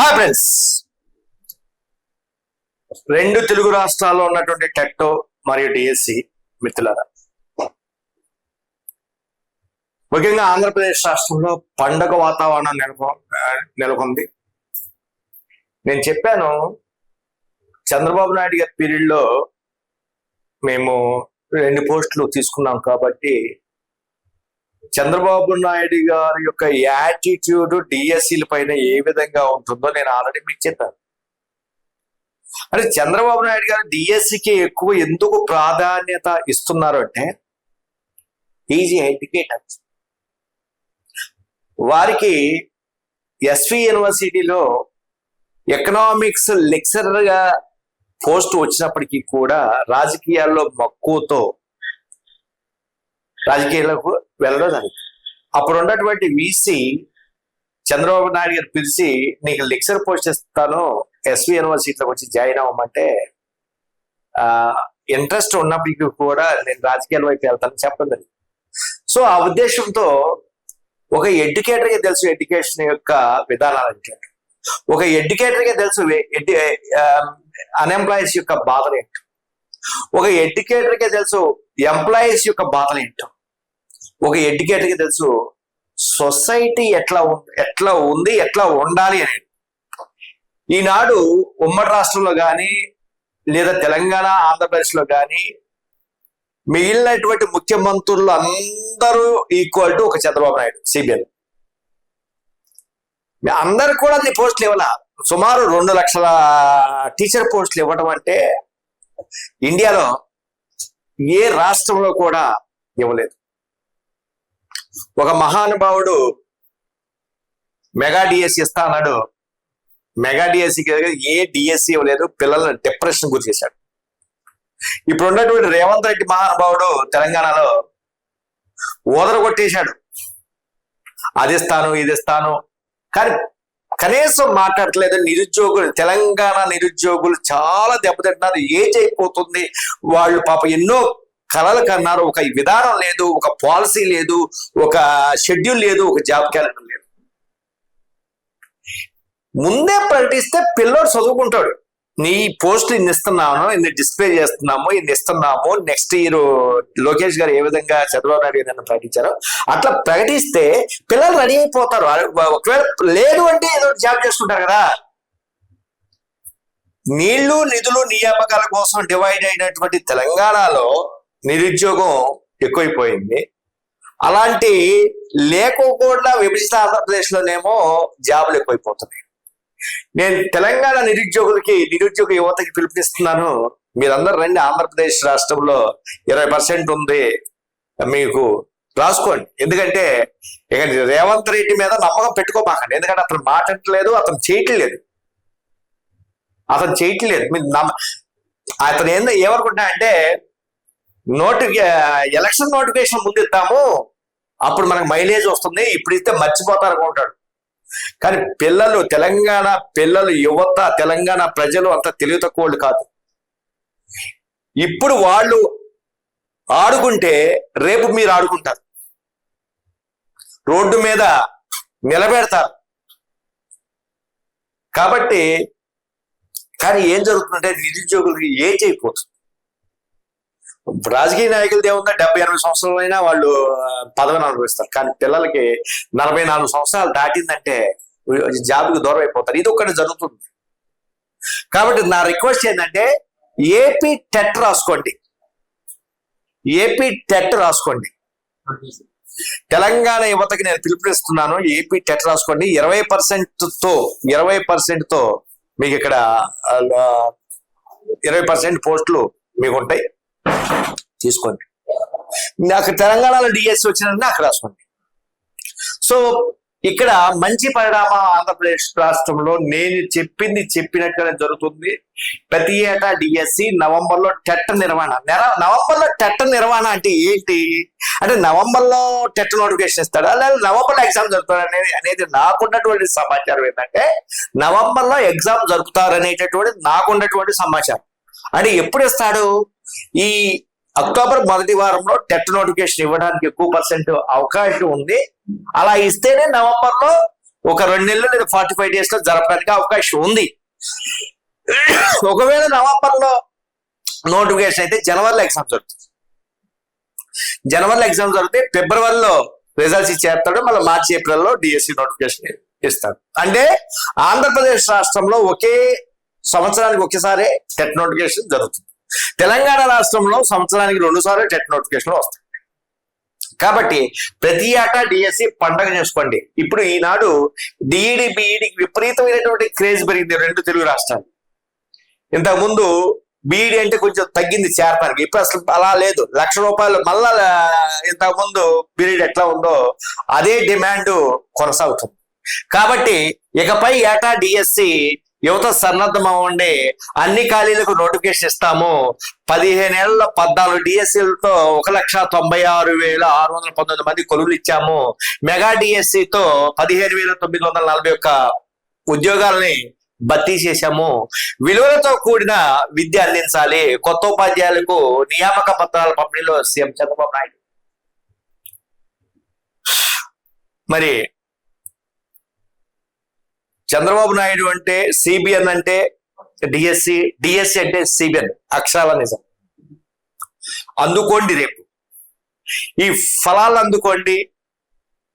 Hi friends. రెండు తెలుగు రాష్ట్రాల్లో ఉన్నటువంటి టెట్టో మరియు డిఎస్సి మిత్రులారా. ముఖ్యంగా ఆంధ్రప్రదేశ్ రాష్ట్రంలో పండగ వాతావరణం నెలకొ నెలకొంది. నేను చెప్పాను చంద్రబాబు నాయుడు గారి పీరియడ్లో మేము రెండు పోస్టులు తీసుకున్నాం కాబట్టి చంద్రబాబు నాయుడు గారి యొక్క యాటిట్యూడ్ డిఎస్సీల పైన ఏ విధంగా ఉంటుందో నేను ఆల్రెడీ మీకు చెప్పాను. అంటే చంద్రబాబు నాయుడు గారు డిఎస్సికి ఎక్కువ ఎందుకు ప్రాధాన్యత ఇస్తున్నారు అంటే ఈజీ ఎడ్యుకేటర్. వారికి ఎస్వి యూనివర్సిటీలో ఎకనామిక్స్ లెక్చరర్గా పోస్ట్ వచ్చినప్పటికీ కూడా రాజకీయాల్లో మక్కువతో రాజకీయాలకు వెళ్ళడం జరిగింది. అప్పుడు ఉన్నటువంటి వీసీ చంద్రబాబు నాయుడు గారు పిలిచి నీకు లెక్చర్ పోస్ట్ ఇస్తాను ఎస్వి యూనివర్సిటీలోకి వచ్చి జాయిన్ అవ్వమంటే ఆ ఇంట్రెస్ట్ ఉన్నప్పటికీ కూడా నేను రాజకీయాల వైపు వెళ్తాను చెప్పడం జరిగింది. సో ఆ ఉద్దేశంతో ఒక ఎడ్యుకేటర్కి తెలుసు ఎడ్యుకేషన్ యొక్క విధానాలు అంటే ఒక ఎడ్యుకేటర్కి తెలుసు అన్ఎంప్లాయీస్ యొక్క బాధలు ఏంటో? ఒక ఎడ్యుకేటర్కి తెలుసు ఎంప్లాయీస్ యొక్క బాధలు ఏంటో? ఒక ఎడ్యుకేటర్కి తెలుసు సొసైటీ ఎట్లా ఎట్లా ఉంది ఎట్లా ఉండాలి అనేది ఈనాడు ఉమ్మడి రాష్ట్రంలో కానీ లేదా తెలంగాణ ఆంధ్రప్రదేశ్లో కానీ మిగిలినటువంటి ముఖ్యమంత్రులు అందరూ ఈక్వల్ టు ఒక చంద్రబాబు నాయుడు సిబిఎన్ అందరు కూడా నీ పోస్టులు ఇవ్వాల? సుమారు రెండు లక్షల టీచర్ పోస్టులు ఇవ్వడం అంటే ఇండియాలో ఏ రాష్ట్రంలో కూడా ఇవ్వలేదు. ఒక మహానుభావుడు మెగా డిఎస్సి ఇస్తా అన్నాడు. మెగా డిఎస్సి ఏ డిఎస్సి ఇవ్వలేదు పిల్లలను డిప్రెషన్ గురి చేశాడు. ఇప్పుడు ఉన్నటువంటి రేవంత్ రెడ్డి మహానుభావుడు తెలంగాణలో ఓదర కొట్టేశాడు. అది ఇస్తాను ఇది ఇస్తాను. కానీ కనీసం మాట్లాడట్లేదు. నిరుద్యోగులు తెలంగాణ నిరుద్యోగులు చాలా దెబ్బతింటున్నారు. ఏజ్ అయిపోతుంది. వాళ్ళు పాప ఎన్నో కళలు కన్నారు. ఒక విధానం లేదు ఒక పాలసీ లేదు ఒక షెడ్యూల్ లేదు ఒక జాబ్ క్యాలెండర్ లేదు. ముందే ప్రకటిస్తే పిల్లోడు చదువుకుంటాడు. నీ పోస్ట్ ఇన్ని ఇస్తున్నాను ఇన్ని డిస్ప్లే చేస్తున్నాము ఇన్ని ఇస్తున్నాము నెక్స్ట్ ఇయర్ లోకేష్ గారు ఏ విధంగా చంద్రబాబు నాయుడు గారు ప్రకటించారో అట్లా ప్రకటిస్తే పిల్లలు రెడీ అయిపోతారు. ఒకవేళ లేదు అంటే ఏదో జాబ్ చేసుకుంటారు కదా. నీళ్ళు నిధులు నియామకాల కోసం డివైడ్ అయినటువంటి తెలంగాణలో నిరుద్యోగం ఎక్కువైపోయింది. అలాంటి లేకోకుండా విభజిత ఆంధ్రప్రదేశ్లోనేమో జాబులు ఎక్కువైపోతున్నాయి. నేను తెలంగాణ నిరుద్యోగులకి నిరుద్యోగ యువతకి పిలుపునిస్తున్నాను. మీరందరూ రండి ఆంధ్రప్రదేశ్ రాష్ట్రంలో ఇరవై పర్సెంట్ ఉంది. మీకు రాసుకోండి. ఎందుకంటే ఇక రేవంత్ రెడ్డి మీద నమ్మకం పెట్టుకోమాకండి. ఎందుకంటే అతను మాట్లాడలేదు అతను చేయట్లేదు. అతను చేయట్లేదు. మీరు నమ్మ అతను ఏందో ఏమనుకుంటా అంటే నోటిఫి ఎలక్షన్ నోటిఫికేషన్ ముందు ఇద్దాము అప్పుడు మనకు మైలేజ్ వస్తుంది. ఇప్పుడు ఇస్తే మర్చిపోతారు అనుకుంటాడు కానీ పిల్లలు తెలంగాణ పిల్లలు యువత తెలంగాణ ప్రజలు అంత తెలివి తక్కువ కాదు. ఇప్పుడు వాళ్ళు ఆడుకుంటే రేపు మీరు ఆడుకుంటారు. రోడ్డు మీద నిలబెడతారు. కాబట్టి కానీ ఏం జరుగుతుందంటే నిరుద్యోగులకి ఏం చేయకపోతుంది రాజకీయ నాయకులది ఏముందా? డెబ్బై ఎనభై సంవత్సరాలైనా వాళ్ళు పదవిని అనుభవిస్తారు. కానీ పిల్లలకి నలభై నాలుగు సంవత్సరాలు దాటిందంటే జాబ్కి దూరం అయిపోతారు. ఇది ఒక్కటి జరుగుతుంది. కాబట్టి నా రిక్వెస్ట్ ఏంటంటే ఏపీ టెట్ రాసుకోండి. ఏపీ టెట్ రాసుకోండి. తెలంగాణ యువతకి నేను పిలుపునిస్తున్నాను ఏపీ టెట్ రాసుకోండి. ఇరవై పర్సెంట్తో ఇరవై పర్సెంట్తో మీకు ఇక్కడ ఇరవై పర్సెంట్ పోస్టులు మీకు ఉంటాయి తీసుకోండి. నాకు తెలంగాణలో డిఎస్సి వచ్చినంటే అక్కడ రాసుకోండి. సో ఇక్కడ మంచి పరిణామం ఆంధ్రప్రదేశ్ రాష్ట్రంలో నేను చెప్పింది చెప్పినట్టుగానే జరుగుతుంది. ప్రతి ఏటా డిఎస్సి నవంబర్లో టెట్ నిర్వహణ. నవంబర్లో టెట్ నిర్వహణ అంటే ఏంటి? అంటే నవంబర్లో టెట్ నోటిఫికేషన్ ఇస్తాడా? లేదా నవంబర్లో ఎగ్జామ్ జరుగుతాడు అనేది అనేది నాకున్నటువంటి సమాచారం ఏంటంటే నవంబర్లో ఎగ్జామ్ జరుపుతారనేటటువంటి నాకున్నటువంటి సమాచారం. అంటే ఎప్పుడు ఇస్తాడు? ఈ అక్టోబర్ మొదటి వారంలో టెట్ నోటిఫికేషన్ ఇవ్వడానికి ఎక్కువ పర్సెంట్ అవకాశం ఉంది. అలా ఇస్తేనే నవంబర్లో ఒక రెండు నెలలు లేదా ఫార్టీ ఫైవ్ డేస్లో జరపడానికి అవకాశం ఉంది. ఒకవేళ నవంబర్లో నోటిఫికేషన్ అయితే జనవరిలో ఎగ్జామ్ జరుగుతుంది. జనవరిలో ఎగ్జామ్ జరిగితే ఫిబ్రవరిలో రిజల్ట్స్ ఇచ్చేస్తాడు మళ్ళీ మార్చి ఏప్రిల్లో డిఎస్సి నోటిఫికేషన్ ఇస్తాడు. అంటే ఆంధ్రప్రదేశ్ రాష్ట్రంలో ఒకే సంవత్సరానికి ఒకేసారి టెట్ నోటిఫికేషన్ జరుగుతుంది. తెలంగాణ రాష్ట్రంలో సంవత్సరానికి రెండు సార్లు టెట్ నోటిఫికేషన్ వస్తాయి. కాబట్టి ప్రతి ఏటా డిఎస్సి పండగ చేసుకోండి. ఇప్పుడు ఈనాడు డిఈడి బిఈడికి విపరీతమైనటువంటి క్రేజ్ పెరిగింది రెండు తెలుగు రాష్ట్రాలు. ఇంతకుముందు బీఈడి అంటే కొంచెం తగ్గింది చేరడానికి ఇప్పుడు అసలు అలా లేదు. లక్ష రూపాయలు మళ్ళా ఇంతకు ముందు పీరియడ్ ఎట్లా ఉందో అదే డిమాండ్ కొనసాగుతుంది. కాబట్టి ఇకపై ఏటా డిఎస్సి యువత సన్నద్ధం అవ్వండి అన్ని ఖాళీలకు నోటిఫికేషన్ ఇస్తాము. పదిహేను ఏళ్ళ పద్నాలుగు డిఎస్సీలతో ఒక లక్ష తొంభై ఆరు వేల ఆరు వందల పంతొమ్మిది మంది కొలువులు ఇచ్చాము. మెగా డిఎస్సితో పదిహేను వేల తొమ్మిది వందల నలభై ఒక్క ఉద్యోగాలని భర్తీ చేశాము. విలువలతో కూడిన విద్య అందించాలి. కొత్త ఉపాధ్యాయులకు నియామక పత్రాల పంపిణీలో సీఎం చంద్రబాబు నాయుడు. మరి చంద్రబాబు నాయుడు అంటే సిబిఎన్ అంటే డిఎస్సి డిఎస్సి అంటే సిబిఎన్ అక్షరాల నిజం. అందుకోండి రేపు. ఈ ఫలాలు అందుకోండి.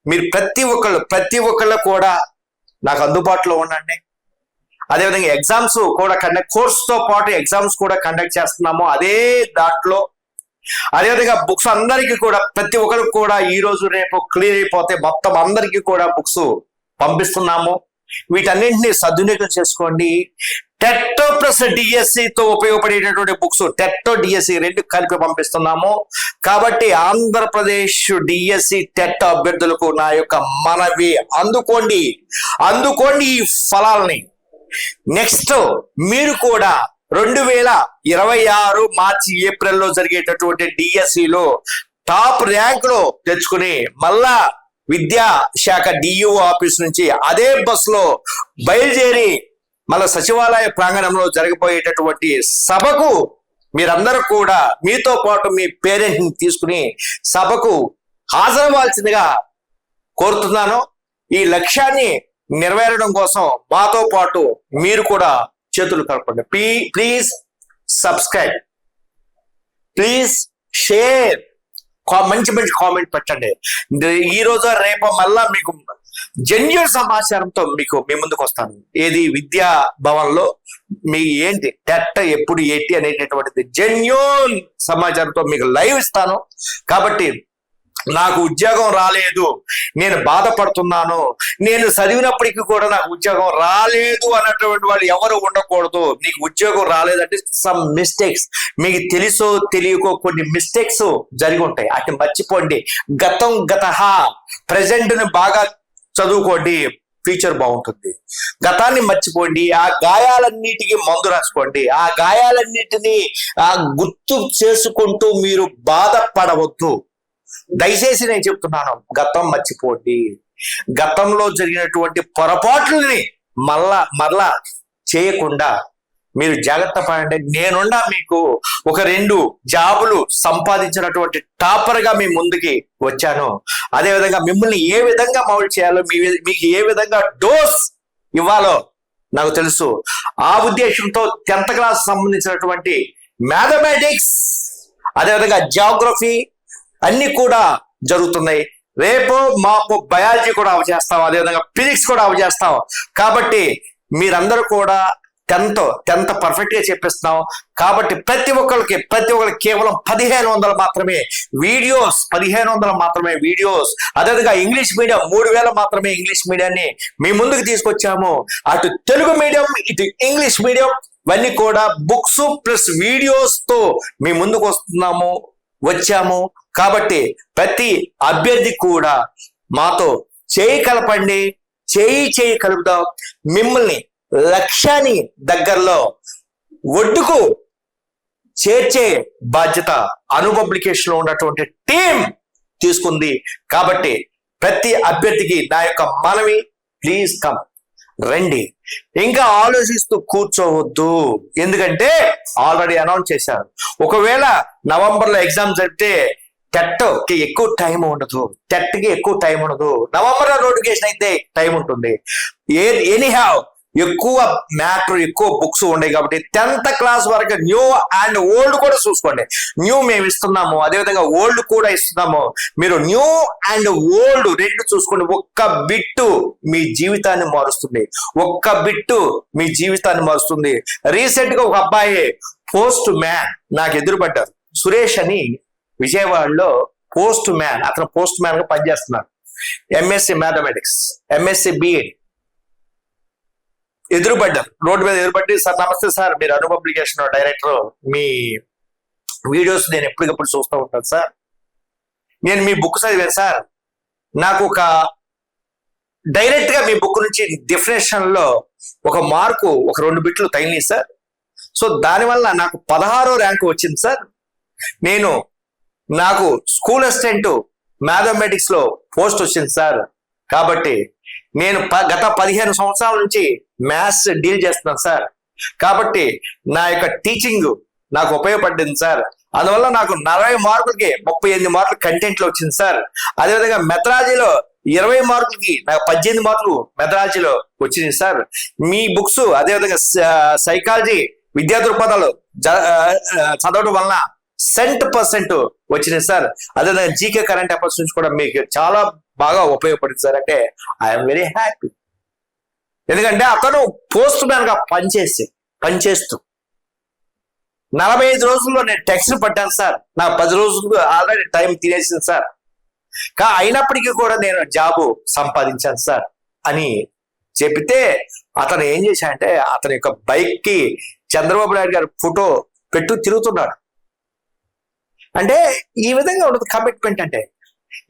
మీరు ప్రతి ఒక్కళ్ళు ప్రతి ఒక్కళ్ళు కూడా నాకు అందుబాటులో ఉండండి. అదేవిధంగా ఎగ్జామ్స్ కూడా కండక్ట్ కోర్సుతో పాటు ఎగ్జామ్స్ కూడా కండక్ట్ చేస్తున్నాము అదే దాంట్లో. అదేవిధంగా బుక్స్ అందరికీ కూడా ప్రతి ఒక్కరికి కూడా ఈ రోజు రేపు క్లియర్ అయిపోతే మొత్తం అందరికీ కూడా బుక్స్ పంపిస్తున్నాము. వీటన్నింటినీ సద్వినియోగం చేసుకోండి. టెట్టో ప్లస్ డిఎస్సి తో ఉపయోగపడేటటువంటి బుక్స్ టెట్టో డిఎస్సి రెండు కలిపి పంపిస్తున్నాము. కాబట్టి ఆంధ్రప్రదేశ్ డిఎస్సి టెట్ అభ్యర్థులకు నా యొక్క మనవి అందుకోండి. అందుకోండి ఈ ఫలాల్ని. నెక్స్ట్ మీరు కూడా రెండు వేల ఇరవై ఆరు మార్చి ఏప్రిల్లో జరిగేటటువంటి డిఎస్సిలో టాప్ ర్యాంక్లో తెచ్చుకుని మళ్ళా విద్యా శాఖ డియు ఆఫీస్ నుంచి అదే బస్లో బయలుదేరి మళ్ళా సచివాలయ ప్రాంగణంలో జరగబోయేటటువంటి సభకు మీరందరూ కూడా మీతో పాటు మీ పేరెంట్ని తీసుకుని సభకు హాజరవ్వాల్సిందిగా కోరుతున్నాను. ఈ లక్ష్యాన్ని నెరవేరడం కోసం మాతో పాటు మీరు కూడా చేతులు కలపండి. ప్లీజ్ సబ్స్క్రైబ్ ప్లీజ్ షేర్ మంచి మంచి కామెంట్ పెట్టండి. ఈ రోజు రేపు మళ్ళా మీకు జెన్యున్ సమాచారంతో మీకు మీ ముందుకు వస్తాను. ఏది? విద్యా భవన్లో మీ ఏంటి? టెట్ ఎప్పుడు ఏంటి అనేటటువంటిది జెన్యున్ సమాచారంతో మీకు లైవ్ ఇస్తాను. కాబట్టి నాకు ఉద్యోగం రాలేదు. నేను బాధపడుతున్నాను. నేను చదివినప్పటికీ కూడా నాకు ఉద్యోగం రాలేదు అన్నటువంటి వాళ్ళు ఎవరు ఉండకూడదు. నీకు ఉద్యోగం రాలేదంటే సమ్ మిస్టేక్స్ మీకు తెలుసో తెలియకో కొన్ని మిస్టేక్స్ జరిగి ఉంటాయి. అటు మర్చిపోండి. గతం గత ప్రజెంట్ని బాగా చదువుకోండి. ఫ్యూచర్ బాగుంటుంది. గతాన్ని మర్చిపోండి. ఆ గాయాలన్నిటికీ మందు రాసుకోండి. ఆ గాయాలన్నిటినీ ఆ గుర్తు చేసుకుంటూ మీరు బాధపడవద్దు. దయచేసి నేను చెప్తున్నాను గతం మర్చిపోండి. గతంలో జరిగినటువంటి పొరపాట్లని మళ్ళా మరలా చేయకుండా మీరు జాగ్రత్త పడండి. నేనుండా మీకు ఒక రెండు జాబులు సంపాదించినటువంటి టాపర్గా మీ ముందుకి వచ్చాను. అదేవిధంగా మిమ్మల్ని ఏ విధంగా మౌల్డ్ చేయాలో మీ మీకు ఏ విధంగా డోస్ ఇవ్వాలో నాకు తెలుసు. ఆ ఉద్దేశంతో టెన్త్ క్లాస్ సంబంధించినటువంటి మ్యాథమెటిక్స్ అదేవిధంగా జాగ్రఫీ అన్ని కూడా జరుగుతున్నాయి. రేపు మాపు బయాలజీ కూడా అవచేస్తాం అదేవిధంగా ఫిజిక్స్ కూడా అవచేస్తాం కాబట్టి మీరందరూ కూడా టెన్త్ టెన్త్ పర్ఫెక్ట్గా చెప్పిస్తున్నాం. కాబట్టి ప్రతి ఒక్కరికి ప్రతి ఒక్కరికి కేవలం పదిహేను వందలు మాత్రమే వీడియోస్ పదిహేను వందలు మాత్రమే వీడియోస్. అదేవిధంగా ఇంగ్లీష్ మీడియం మూడు వేల మాత్రమే ఇంగ్లీష్ మీడియాన్ని మీ ముందుకు తీసుకొచ్చాము. అటు తెలుగు మీడియం ఇటు ఇంగ్లీష్ మీడియం ఇవన్నీ కూడా బుక్స్ ప్లస్ వీడియోస్తో మీ ముందుకు వస్తున్నాము వచ్చాము. కాబట్టి ప్రతి అభ్యర్థి కూడా మాతో చేయి కలపండి చేయి చేయి కలుపుదాం. మిమ్మల్ని లక్ష్యాన్ని దగ్గరలో ఒడ్డుకు చేర్చే బాధ్యత అను పబ్లికేషన్లో ఉన్నటువంటి టీం తీసుకుంది. కాబట్టి ప్రతి అభ్యర్థికి నా యొక్క మనవి ప్లీజ్ కమ్. రండి. ఇంకా ఆలోచిస్తూ కూర్చోవద్దు. ఎందుకంటే ఆల్రెడీ అనౌన్స్ చేశారు. ఒకవేళ నవంబర్లో ఎగ్జామ్ జరిపితే టెట్కి ఎక్కువ టైం ఉండదు. టెట్కి ఎక్కువ టైం ఉండదు. నవంబర్ నోటిఫికేషన్ అయితే టైం ఉంటుంది. ఏ ఎనీ హ్యావ్ ఎక్కువ మ్యాటర్ ఎక్కువ బుక్స్ ఉన్నాయి కాబట్టి టెన్త్ క్లాస్ వరకు న్యూ అండ్ ఓల్డ్ కూడా చూసుకోండి. న్యూ మేము ఇస్తున్నాము. అదేవిధంగా ఓల్డ్ కూడా ఇస్తున్నాము. మీరు న్యూ అండ్ ఓల్డ్ రెండు చూసుకోండి. ఒక్క బిట్టు మీ జీవితాన్ని మారుస్తుంది. ఒక్క బిట్టు మీ జీవితాన్ని మారుస్తుంది. రీసెంట్గా ఒక అబ్బాయి పోస్ట్ మ్యాన్ నాకు ఎదురుపడ్డారు. సురేష్ అని విజయవాడలో పోస్ట్ మ్యాన్ అతను పోస్ట్ మ్యాన్గా పనిచేస్తున్నారు ఎంఎస్సి మ్యాథమెటిక్స్ ఎంఎస్సి బిఎడ్ ఎదురుపడ్డారు రోడ్డు మీద ఎదురుపడి సార్ నమస్తే సార్. మీరు అను పబ్లికేషన్ డైరెక్టర్ మీ వీడియోస్ నేను ఎప్పటికప్పుడు చూస్తూ ఉంటాను సార్. నేను మీ బుక్ చదివాను సార్. నాకు ఒక డైరెక్ట్గా మీ బుక్ నుంచి డెఫినేషన్లో ఒక మార్కు ఒక రెండు బిట్లు తగిలినాయి సార్. సో దానివల్ల నాకు పదహారో ర్యాంకు వచ్చింది సార్. నేను నాకు స్కూల్ అసిస్టెంట్ మ్యాథమెటిక్స్లో పోస్ట్ వచ్చింది సార్. కాబట్టి నేను ప- గత పదిహేను సంవత్సరాల నుంచి మ్యాథ్స్ డీల్ చేస్తున్నాను సార్. కాబట్టి నా యొక్క టీచింగ్ నాకు ఉపయోగపడింది సార్. అందువల్ల నాకు నలభై మార్కులకి ముప్పై ఎనిమిది మార్కులు కంటెంట్లో వచ్చింది సార్. అదేవిధంగా మెథడాలజీలో ఇరవై మార్కులకి నాకు పద్దెనిమిది మార్కులు మెథడాలజీలో వచ్చింది సార్. మీ బుక్స్ అదేవిధంగా సైకాలజీ విద్యా దృక్పథాలు జ- చదవడం వలన సెంట్ పర్సెంట్ వచ్చినాయి సార్. అదేవిధంగా జీకే కరెంట్ అఫైర్స్ నుంచి కూడా మీకు చాలా బాగా ఉపయోగపడింది సార్. అంటే ఐఎమ్ వెరీ హ్యాపీ ఎందుకంటే అతను పోస్ట్ మ్యాన్గా పనిచేసి పనిచేస్తూ నలభై ఐదు రోజుల్లో నేను టెక్స్ట్ పట్టాను సార్. నా పది రోజులు ఆల్రెడీ టైం తినేసింది సార్. కా అయినప్పటికీ కూడా నేను జాబు సంపాదించాను సార్ అని చెబితే అతను ఏం చేశాడంటే అతని యొక్క బైక్కి చంద్రబాబు నాయుడు గారి ఫోటో పెట్టు తిరుగుతున్నాడు. అంటే ఈ విధంగా ఉండదు కమిట్మెంట్ అంటే.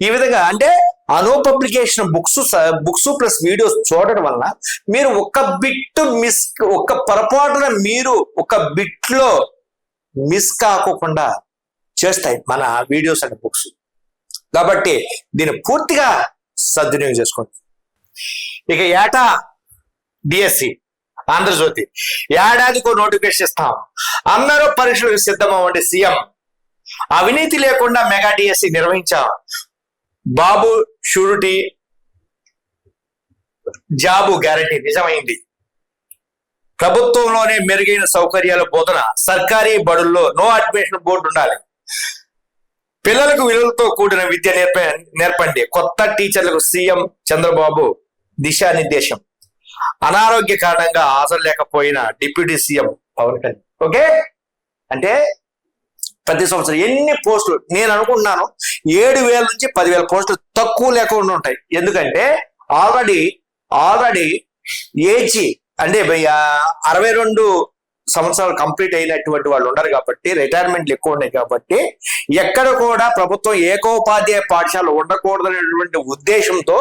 ఈ విధంగా అంటే Anu publication books books plus videos చూడడం వలన మీరు ఒక బిట్ మిస్ ఒక్క పొరపాటున మీరు ఒక బిట్లో మిస్ కాకోకుండా చేస్తాయి మన వీడియోస్ అండ్ బుక్స్ కాబట్టి దీన్ని పూర్తిగా సద్వినియోగం చేసుకోండి. ఇక ఏటా? డిఎస్సి ఆంధ్రజ్యోతి. ఏడాదికో నోటిఫికేషన్ ఇస్తాం. అందరూ పరీక్షలకు సిద్ధమవ్వండి సీఎం అవినీతి లేకుండా మెగా డిఎస్సి నిర్వహించాం బాబు షూరిటీ జాబు గ్యారంటీ నిజమైంది. ప్రభుత్వంలోనే మెరుగైన సౌకర్యాల బోధన సర్కారీ బడుల్లో నో అడ్మిషన్ బోర్డు ఉండాలి. పిల్లలకు విలువలతో కూడిన విద్య నేర్ప నేర్పండి. కొత్త టీచర్లకు సీఎం చంద్రబాబు దిశానిర్దేశం. అనారోగ్య కారణంగా హాజరు లేకపోయిన deputy CM Pavan Kalyan. Okay? అంటే ప్రతి సంవత్సరం ఎన్ని పోస్టులు? నేను అనుకుంటున్నాను ఏడు వేల నుంచి పదివేల పోస్టులు తక్కువ లేకుండా ఉంటాయి. ఎందుకంటే ఆల్రెడీ ఆల్రెడీ ఏజ్ అంటే అరవై రెండు సంవత్సరాలు కంప్లీట్ అయినటువంటి వాళ్ళు ఉన్నారు కాబట్టి రిటైర్మెంట్లు ఎక్కువ ఉన్నాయి కాబట్టి ఎక్కడ కూడా ప్రభుత్వం ఏకోపాధ్యాయ పాఠశాల ఉండకూడదనేటువంటి ఉద్దేశంతో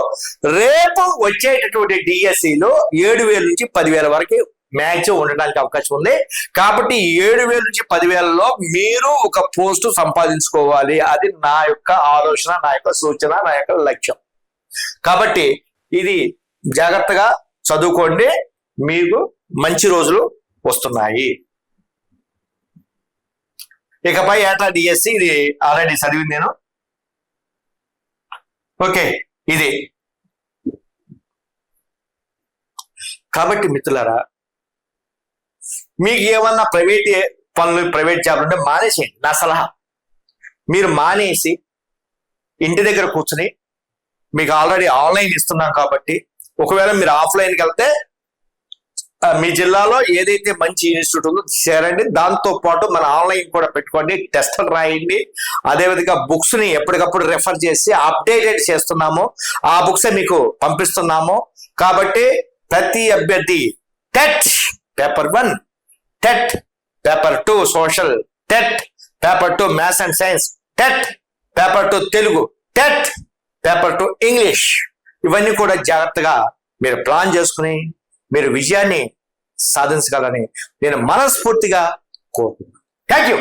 రేపు వచ్చేటటువంటి డిఎస్సిలో ఏడు వేల నుంచి పదివేల వరకు మ్యాచ్ ఉండడానికి అవకాశం ఉంది. కాబట్టి ఏడు వేల నుంచి పదివేలలో మీరు ఒక పోస్టు సంపాదించుకోవాలి. అది నా యొక్క ఆలోచన నా యొక్క సూచన నా యొక్క లక్ష్యం. కాబట్టి ఇది జాగ్రత్తగా చదువుకోండి. మీకు మంచి రోజులు వస్తున్నాయి. ఇకపై ఏటా డిఎస్సి ఇది ఆల్రెడీ చదివింది నేను. ఓకే ఇది. కాబట్టి మిత్రులారా మీకు ఏమన్నా ప్రైవేట్ పనులు ప్రైవేట్ జాబ్లు ఉంటే మానేసేయండి. నా సలహా. మీరు మానేసి ఇంటి దగ్గర కూర్చుని మీకు ఆల్రెడీ ఆన్లైన్ ఇస్తున్నాం కాబట్టి ఒకవేళ మీరు ఆఫ్లైన్కి వెళ్తే మీ జిల్లాలో ఏదైతే మంచి ఇన్స్టిట్యూట్ ఉందో చేరండి. దాంతో పాటు మన ఆన్లైన్ కూడా పెట్టుకోండి. టెస్టులు రాయండి. అదేవిధంగా బుక్స్ని ఎప్పటికప్పుడు రెఫర్ చేసి అప్డేటెడ్ చేస్తున్నాము. ఆ బుక్స్ మీకు పంపిస్తున్నాము. కాబట్టి ప్రతి అభ్యర్థి TET paper one TET paper two social TET paper two maths and science TET paper two Telugu TET paper two English ఇవన్నీ కూడా జాగ్రత్తగా మీరు ప్లాన్ చేసుకుని మీరు విజయాన్ని సాధించగలని నేను మనస్ఫూర్తిగా కోరుతున్నాను థ్యాంక్ యూ